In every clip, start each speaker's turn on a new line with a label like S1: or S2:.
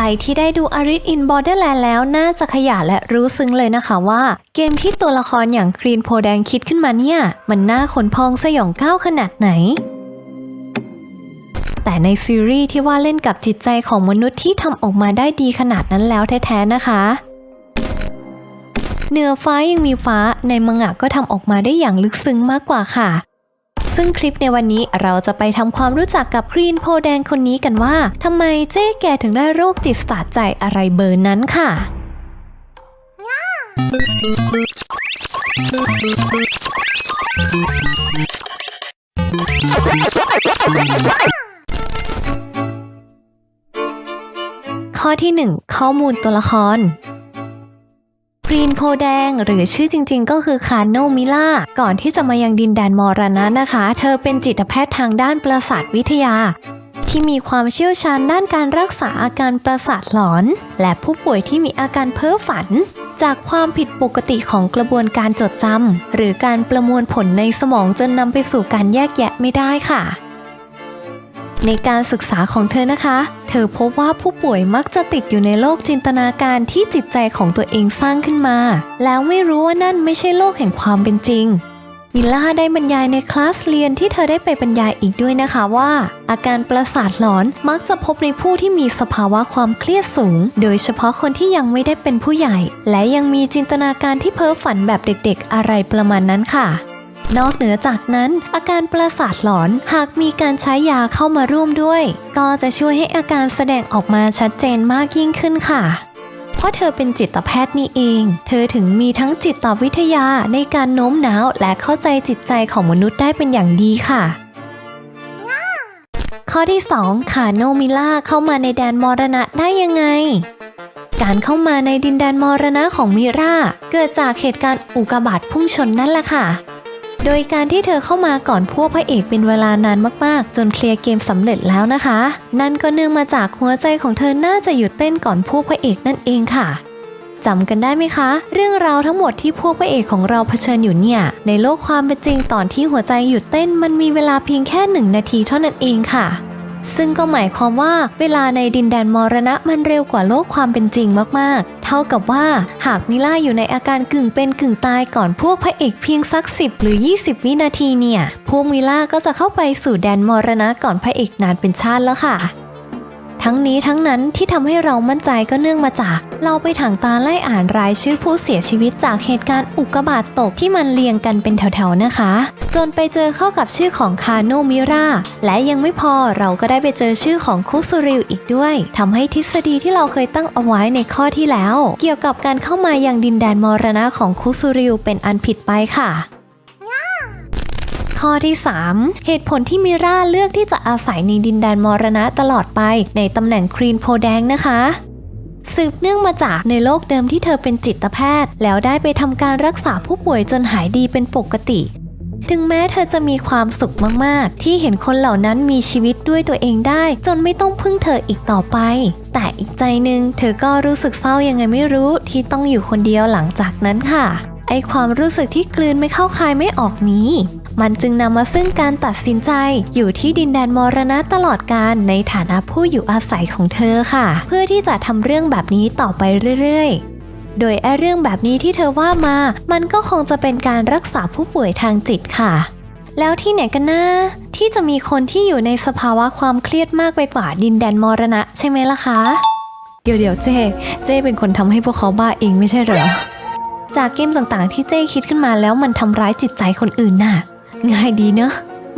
S1: รที่ได้ดูอาริสอินบอร์เดอร์แลนด์แล้วน่าจะขยะและรู้ซึ้งเลยนะคะว่า เกมที่ตัวละครอย่างครีนโพแดงคิดขึ้นมาเนี่ย มันน่าขนพองสยองก้าวขนาดไหน แต่ในซีรีส์ที่ว่าเล่นกับจิตใจของมนุษย์ที่ทำออกมาได้ดีขนาดนั้นแล้วแท้ๆนะคะเหนือฟ้ายังมีฟ้าในมังงะก็ทำออกมาได้อย่างลึกซึ้งมากกว่าค่ะ ซึ่งคลิปในวันนี้เราจะไปทำความรู้จักกับครีนโพแดงคนนี้กันว่าทำไมเจ๊แกถึงได้โรคจิตสาดใจอะไรเบอร์นั้นค่ะ ข้อที่ 1 ข้อมูลตัวละคร รีนโพแดง หรือชื่อจริง ๆ ก็คือคาโนมิล่า ก่อนที่จะมายังดินแดนมรณะนะคะ เธอเป็นจิตแพทย์ทางด้านประสาทวิทยา ที่มีความเชี่ยวชาญด้านการรักษาอาการประสาทหลอน และผู้ป่วยที่มีอาการเพ้อฝัน จากความผิดปกติของกระบวนการจดจำหรือการประมวลผลในสมองจนนำไปสู่การแยกแยะไม่ได้ค่ะ ในการศึกษาของเธอนะคะ เธอพบว่าผู้ป่วยมักจะติดอยู่ในโลกจินตนาการที่จิตใจของตัวเองสร้างขึ้นมา แล้วไม่รู้ว่านั่นไม่ใช่โลกแห่งความเป็นจริงมิล่าได้บรรยายในคลาสเรียนที่เธอได้ไปบรรยายอีกด้วยนะคะว่า อาการประสาทหลอนมักจะพบในผู้ที่มีสภาวะความเครียดสูง โดยเฉพาะคนที่ยังไม่ได้เป็นผู้ใหญ่ และยังมีจินตนาการที่เพ้อฝันแบบเด็กๆ อะไรประมาณนั้นค่ะ นอกเหนือจากนั้น อาการประสาทหลอนหากมีการใช้ยาเข้ามาร่วมด้วย ก็จะช่วยให้อาการแสดงออกมาชัดเจนมากยิ่งขึ้นค่ะเพราะเธอเป็นจิตแพทย์นี่เอง เธอถึงมีทั้งจิตวิทยาในการโน้มน้าวและเข้าใจจิตใจของมนุษย์ได้เป็นอย่างดีค่ะ ข้อที่2ขาโนมิล่าเข้ามาในแดนมรณะได้ยังไง การเข้ามาในดินแดนมรณะของมิราเกิดจากเหตุการณ์อุกกาบาตพุ่งชนนั่นแหละค่ะ ดยการที่เธอเข้ามาก่อนพวกพระเอกเป็นเวลานานมากๆ จนเคลียร์เกมสำเร็จแล้วนะคะ นั่นก็เนื่องมาจากหัวใจของเธอน่าจะหยุดเต้นก่อนพวกพระเอกนั่นเองค่ะจำกันได้ไหมคะ เรื่องราวทั้งหมดที่พวกพระเอกของเราเผชิญอยู่เนี่ย ในโลกความเป็นจริงตอนที่หัวใจหยุดเต้นมันมีเวลาเพียงแค่หนึ่งนาทีเท่านั้นเองค่ะ ซึ่งก็หมายความว่าเวลาในดินแดนมรณะมันเร็วกว่าโลกความเป็นจริงมากๆ เท่ากับว่าหากมิล่าอยู่ในอาการกึ่งเป็นกึ่งตายก่อนพวกพระเอกเพียงสัก 10 หรือ 20 วินาทีเนี่ย พวกมิล่าก็จะเข้าไปสู่แดนมรณะก่อนพระเอกนานเป็นชาติแล้วค่ะ ทั้งนี้ทั้งนั้นที่ทำให้เรามั่นใจก็เนื่องมาจาก เราไปถังตาไล่อ่านรายชื่อผู้เสียชีวิตจากเหตุการณ์อุกกาบาตตกที่มันเรียงกันเป็นแถวๆนะคะ จนไปเจอเข้ากับชื่อของคาโนมิราและยังไม่พอเราก็ได้ไปเจอชื่อของคุซุริวอีกด้วยทำให้ทฤษฎีที่เราเคยตั้งเอาไว้ในข้อที่แล้ว เกี่ยวกับการเข้ามายังดินแดนมรณะของคุซุริวเป็นอันผิดไปค่ะ ข้อที่ 3 เหตุผลที่มิราเลือกที่จะอาศัยในดินแดนมรณะตลอดไป ในตำแหน่งครีนโพแดงนะคะสืบเนื่องมาจากในโลกเดิมที่เธอเป็นจิตแพทย์ แล้วได้ไปทำการรักษาผู้ป่วยจนหายดีเป็นปกติ ถึงแม้เธอจะมีความสุขมากๆ ที่เห็นคนเหล่านั้นมีชีวิตด้วยตัวเองได้ จนไม่ต้องพึ่งเธออีกต่อไป แต่อีกใจหนึ่งเธอก็รู้สึกเศร้ายังไงไม่รู้ที่ต้องอยู่คนเดียวหลังจากนั้นค่ะ ไอความรู้สึกที่กลืนไม่เข้าคายไม่ออกนี้ มันจึงนำมาซึ่งการตัดสินใจอยู่ที่ดินแดนมรณะตลอดการในฐานะผู้อยู่อาศัยของเธอค่ะ เพื่อที่จะทำเรื่องแบบนี้ต่อไปเรื่อยๆ โดยไอ้เรื่องแบบนี้ที่เธอว่ามา มันก็คงจะเป็นการรักษาผู้ป่วยทางจิตค่ะ แล้วที่ไหนกันนะที่จะมีคนที่อยู่ในสภาวะความเครียดมากไปกว่าดินแดนมรณะใช่ไหมล่ะคะ เดี๋ยวเดี๋ยวเจ้เจ้เป็นคนทำให้พวกเขาบ้าเองไม่ใช่เหรอจากเกมต่างๆ ที่เจ้คิดขึ้นมาแล้วมันทำร้ายจิตใจคนอื่นน่ะ ง่ายดีเนอะ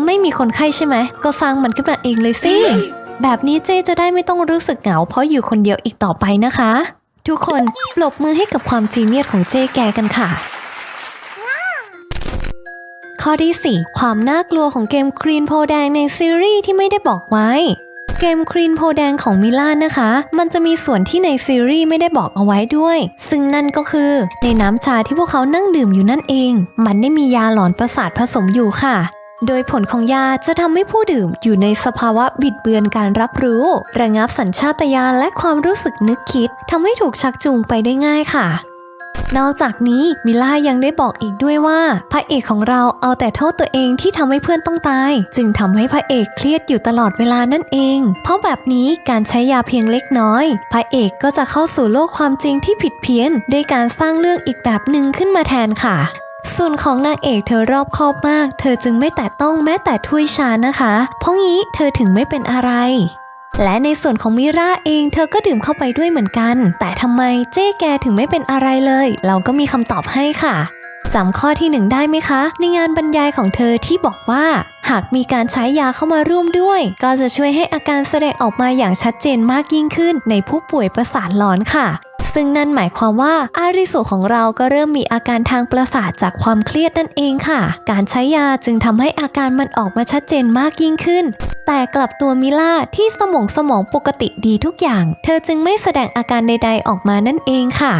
S1: ไม่มีคนไข้ใช่ไหม ก็สร้างมันขึ้นมาเองเลยสิ แบบนี้เจจะได้ไม่ต้องรู้สึกเหงาเพราะอยู่คนเดียวอีกต่อไปนะคะ ทุกคนปรบมือให้กับความจีเนียสของเจแกกันค่ะ ข้อที่ 4 ความน่ากลัวของเกมครีนโพแดงในซีรีส์ที่ไม่ได้บอกไว้ เกมครีนโพแดงของมิลานนะคะ มันจะมีส่วนที่ในซีรีส์ไม่ได้บอกเอาไว้ด้วย ซึ่งนั่นก็คือ ในน้ำชาที่พวกเขานั่งดื่มอยู่นั่นเอง มันได้มียาหลอนประสาทผสมอยู่ค่ะโดยผลของยาจะทำให้ผู้ดื่มอยู่ในสภาวะบิดเบือนการรับรู้ ระงับสัญชาตญาณและความรู้สึกนึกคิดทำให้ถูกชักจูงไปได้ง่ายค่ะ นอกจากนี้มิล่ายังได้บอกอีกด้วยว่า พระเอกของเราเอาแต่โทษตัวเองที่ทำให้เพื่อนต้องตาย จึงทำให้พระเอกเครียดอยู่ตลอดเวลานั่นเอง เพราะแบบนี้การใช้ยาเพียงเล็กน้อย พระเอกก็จะเข้าสู่โลกความจริงที่ผิดเพี้ยนด้วยการสร้างเรื่องอีกแบบหนึ่งขึ้นมาแทนค่ะส่วนของนางเอกเธอรอบคอบมาก เธอจึงไม่แตะต้องแม้แต่ถ้วยชานะคะ เพราะงี้เธอถึงไม่เป็นอะไร และในส่วนของมิราเองเธอก็ดื่มเข้าไปด้วยเหมือนกัน แต่ทำไมเจ๊แกถึงไม่เป็นอะไรเลย เราก็มีคำตอบให้ค่ะจำข้อที่หนึ่งได้ไหมคะ ในงานบรรยายของเธอที่บอกว่า หากมีการใช้ยาเข้ามาร่วมด้วย ก็จะช่วยให้อาการแสดงออกมาอย่างชัดเจนมากยิ่งขึ้นในผู้ป่วยประสาทหลอนค่ะ ซึ่งนั่นหมายความว่าอาริสุของเราก็เริ่มมีอาการทางประสาทจากความเครียดนั่นเองค่ะ การใช้ยาจึงทำให้อาการมันออกมาชัดเจนมากยิ่งขึ้น แต่กลับตัวมิล่าที่สมองสมองปกติดีทุกอย่าง เธอจึงไม่แสดงอาการใด ๆ ออกมานั่นเองค่ะ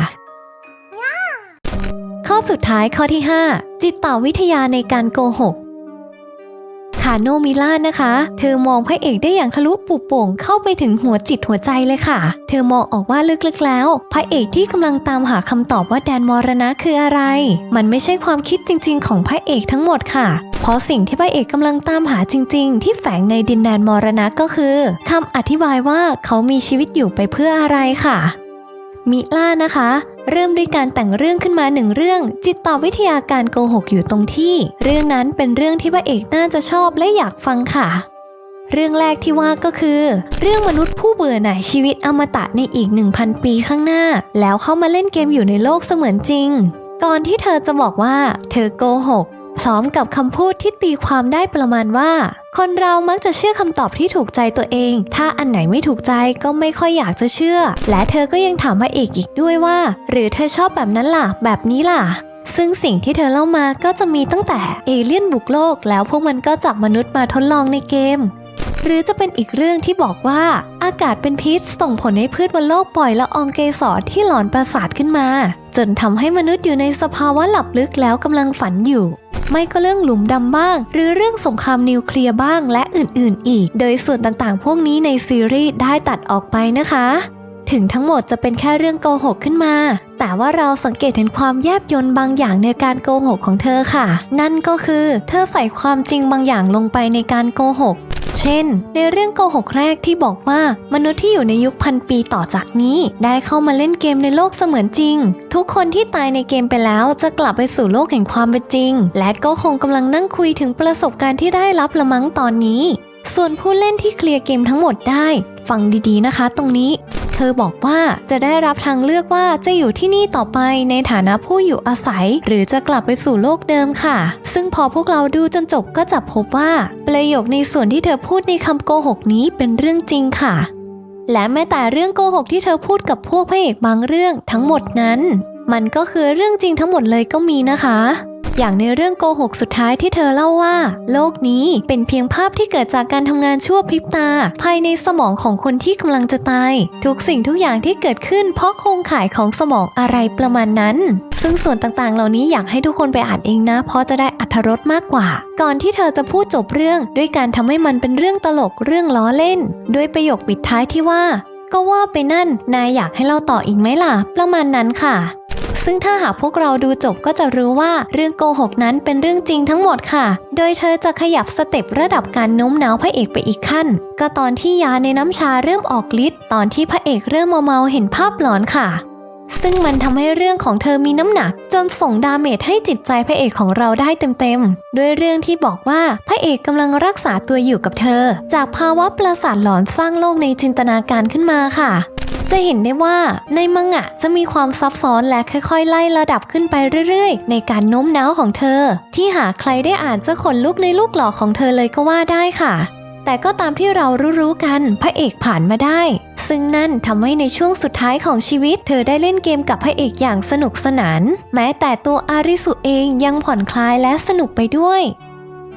S1: ข้อสุดท้ายข้อที่ 5 จิตวิทยาในการโกหก คาโนมิล่านะคะ เธอมองพระเอกได้อย่างทะลุปุโป่งเข้าไปถึงหัวจิตหัวใจเลยค่ะ เธอมองออกว่าลึกๆแล้ว พระเอกที่กำลังตามหาคำตอบว่าแดนมรณะคืออะไร มันไม่ใช่ความคิดจริง ๆ ของพระเอกทั้งหมดค่ะ เพราะสิ่งที่พระเอกกำลังตามหาจริง ๆ ที่แฝงในดินแดนมรณะก็คือคำอธิบายว่าเขามีชีวิตอยู่ไปเพื่ออะไรค่ะมิล่านะคะ เริ่มด้วยการแต่งเรื่องขึ้นมาหนึ่งเรื่อง จิตตวิทยาการโกหกอยู่ตรงที่ เรื่องนั้นเป็นเรื่องที่พระเอกน่าจะชอบและอยากฟังค่ะ เรื่องแรกที่ว่าก็คือ เรื่องมนุษย์ผู้เบื่อหน่ายชีวิตอมตะในอีก 1,000 ปีข้างหน้า แล้วเข้ามาเล่นเกมอยู่ในโลกเสมือนจริง ก่อนที่เธอจะบอกว่า เธอโกหก พร้อมกับคำพูดที่ตีความได้ประมาณว่า คนเรามักจะเชื่อคำตอบที่ถูกใจตัวเอง ถ้าอันไหนไม่ถูกใจก็ไม่ค่อยอยากจะเชื่อ และเธอก็ยังถามพระเอกอีกด้วยว่า หรือเธอชอบแบบนั้นล่ะ แบบนี้ล่ะซึ่งสิ่งที่เธอเล่ามาก็จะมีตั้งแต่เอเลี่ยนบุกโลก แล้วพวกมันก็จับมนุษย์มาทดลองในเกม หรือจะเป็นอีกเรื่องที่บอกว่า อากาศเป็นพิษส่งผลให้พืชบนโลกปล่อยละอองเกสรที่หลอนประสาทขึ้นมา จนทำให้มนุษย์อยู่ในสภาวะหลับลึกแล้วกำลังฝันอยู่ ไม่ก็เรื่องหลุมดำบ้าง หรือเรื่องสงครามนิวเคลียร์บ้างและอื่นๆ อีก โดยส่วนต่างๆ พวกนี้ในซีรีส์ได้ตัดออกไปนะคะ ถึงทั้งหมดจะเป็นแค่เรื่องโกหกขึ้นมาแต่ว่าเราสังเกตเห็นความแยบยลบางอย่างในการโกหกของเธอค่ะ นั่นก็คือ เธอใส่ความจริงบางอย่างลงไปในการโกหก เช่น ในเรื่องโกหกแรกที่บอกว่ามนุษย์ที่อยู่ในยุคพันปีต่อจากนี้ ได้เข้ามาเล่นเกมในโลกเสมือนจริง ทุกคนที่ตายในเกมไปแล้วจะกลับไปสู่โลกแห่งความเป็นจริง และก็คงกำลังนั่งคุยถึงประสบการณ์ที่ได้รับละมั้งตอนนี้ ส่วนผู้เล่นที่เคลียร์เกมทั้งหมดได้ ฟังดีๆนะคะ ตรงนี้ อบอกว่าจะได้รับทางเลือกว่าจะอยู่ที่นี่ต่อไปในฐานะผู้อยู่อาศัย หรือจะกลับไปสู่โลกเดิมค่ะ ซึ่งพอพวกเราดูจนจบก็จะพบว่า ประโยคในส่วนที่เธอพูดในคำโกหกนี้เป็นเรื่องจริงค่ะ และแม้แต่เรื่องโกหกที่เธอพูดกับพวกพระเอกบางเรื่องทั้งหมดนั้น มันก็คือเรื่องจริงทั้งหมดเลยก็มีนะคะ อย่างในเรื่องโกหกสุดท้ายที่เธอเล่าว่า โลกนี้เป็นเพียงภาพที่เกิดจากการทำงานชั่วพริบตา ภายในสมองของคนที่กำลังจะตาย ทุกสิ่งทุกอย่างที่เกิดขึ้น เพราะโครงข่ายของสมองอะไรประมาณนั้น ซึ่งส่วนต่างๆ เหล่านี้อยากให้ทุกคนไปอ่านเองนะ เพราะจะได้อัธรสมากกว่า ก่อนที่เธอจะพูดจบเรื่อง ด้วยการทำให้มันเป็นเรื่องตลกเรื่องล้อเล่น ด้วยประโยคปิดท้ายที่ว่า ก็ว่าไปนั่น นายอยากให้เราต่ออีกไหมล่ะ ประมาณนั้นค่ะ ซึ่งถ้าหากพวกเราดูจบก็จะรู้ว่าเรื่องโกหกนั้นเป็นเรื่องจริงทั้งหมดค่ะ โดยเธอจะขยับสเต็ประดับการโน้มน้าวพระเอกไปอีกขั้น ก็ตอนที่ยาในน้ำชาเริ่มออกฤทธิ์ตอนที่พระเอกเริ่มเมาๆเห็นภาพหลอนค่ะซึ่งมันทำให้เรื่องของเธอมีน้ำหนัก จนส่งดาเมจให้จิตใจพระเอกของเราได้เต็มๆ ด้วยเรื่องที่บอกว่าพระเอกกำลังรักษาตัวอยู่กับเธอ จากภาวะประสาทหลอนสร้างโลกในจินตนาการขึ้นมาค่ะ จะเห็นได้ว่าในมังงะจะมีความซับซ้อนและค่อยๆ ไล่ระดับขึ้นไปเรื่อยๆ ในการโน้มน้าวของเธอ ที่หากใครได้อ่านจะขนลุกในลูกหล่อของเธอเลยก็ว่าได้ค่ะแต่ก็ตามที่เรารู้ๆกันพระเอกผ่านมาได้ ซึ่งนั่นทำให้ในช่วงสุดท้ายของชีวิต เธอได้เล่นเกมกับพระเอกอย่างสนุกสนาน แม้แต่ตัวอาริสุเองยังผ่อนคลายและสนุกไปด้วย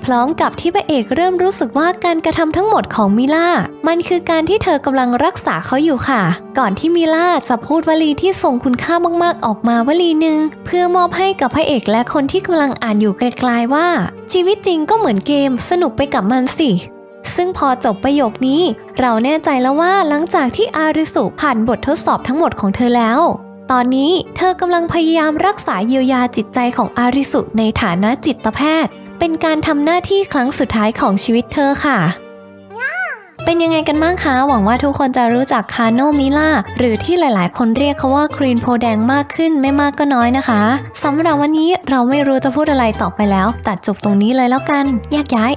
S1: พร้อมกับที่พระเอกเริ่มรู้สึกว่าการกระทำทั้งหมดของมิล่า มันคือการที่เธอกำลังรักษาเขาอยู่ค่ะ ก่อนที่มิล่าจะพูดวลีที่ทรงคุณค่ามากๆออกมาวลีหนึ่งเพื่อมอบให้กับพระเอกและคนที่กำลังอ่านอยู่ไกลๆว่า ชีวิตจริงก็เหมือนเกม สนุกไปกับมันสิ ซึ่งพอจบประโยคนี้ เราแน่ใจแล้วว่าหลังจากที่อาริสุผ่านบททดสอบทั้งหมดของเธอแล้วตอนนี้เธอกำลังพยายามรักษาเยียวยาจิตใจของอาริสุในฐานะจิตแพทย์ เป็นการทำหน้าที่ครั้งสุดท้ายของชีวิตเธอค่ะ เป็นยังไงกันบ้างคะ หวังว่าทุกคนจะรู้จักคาโนมิล่าหรือที่หลายๆ คนเรียกเขาว่าครีนโพแดงมากขึ้นไม่มากก็น้อยนะคะสำหรับวันนี้เราไม่รู้จะพูดอะไรต่อไปแล้ว ตัดจบตรงนี้เลยแล้วกันแยกย้าย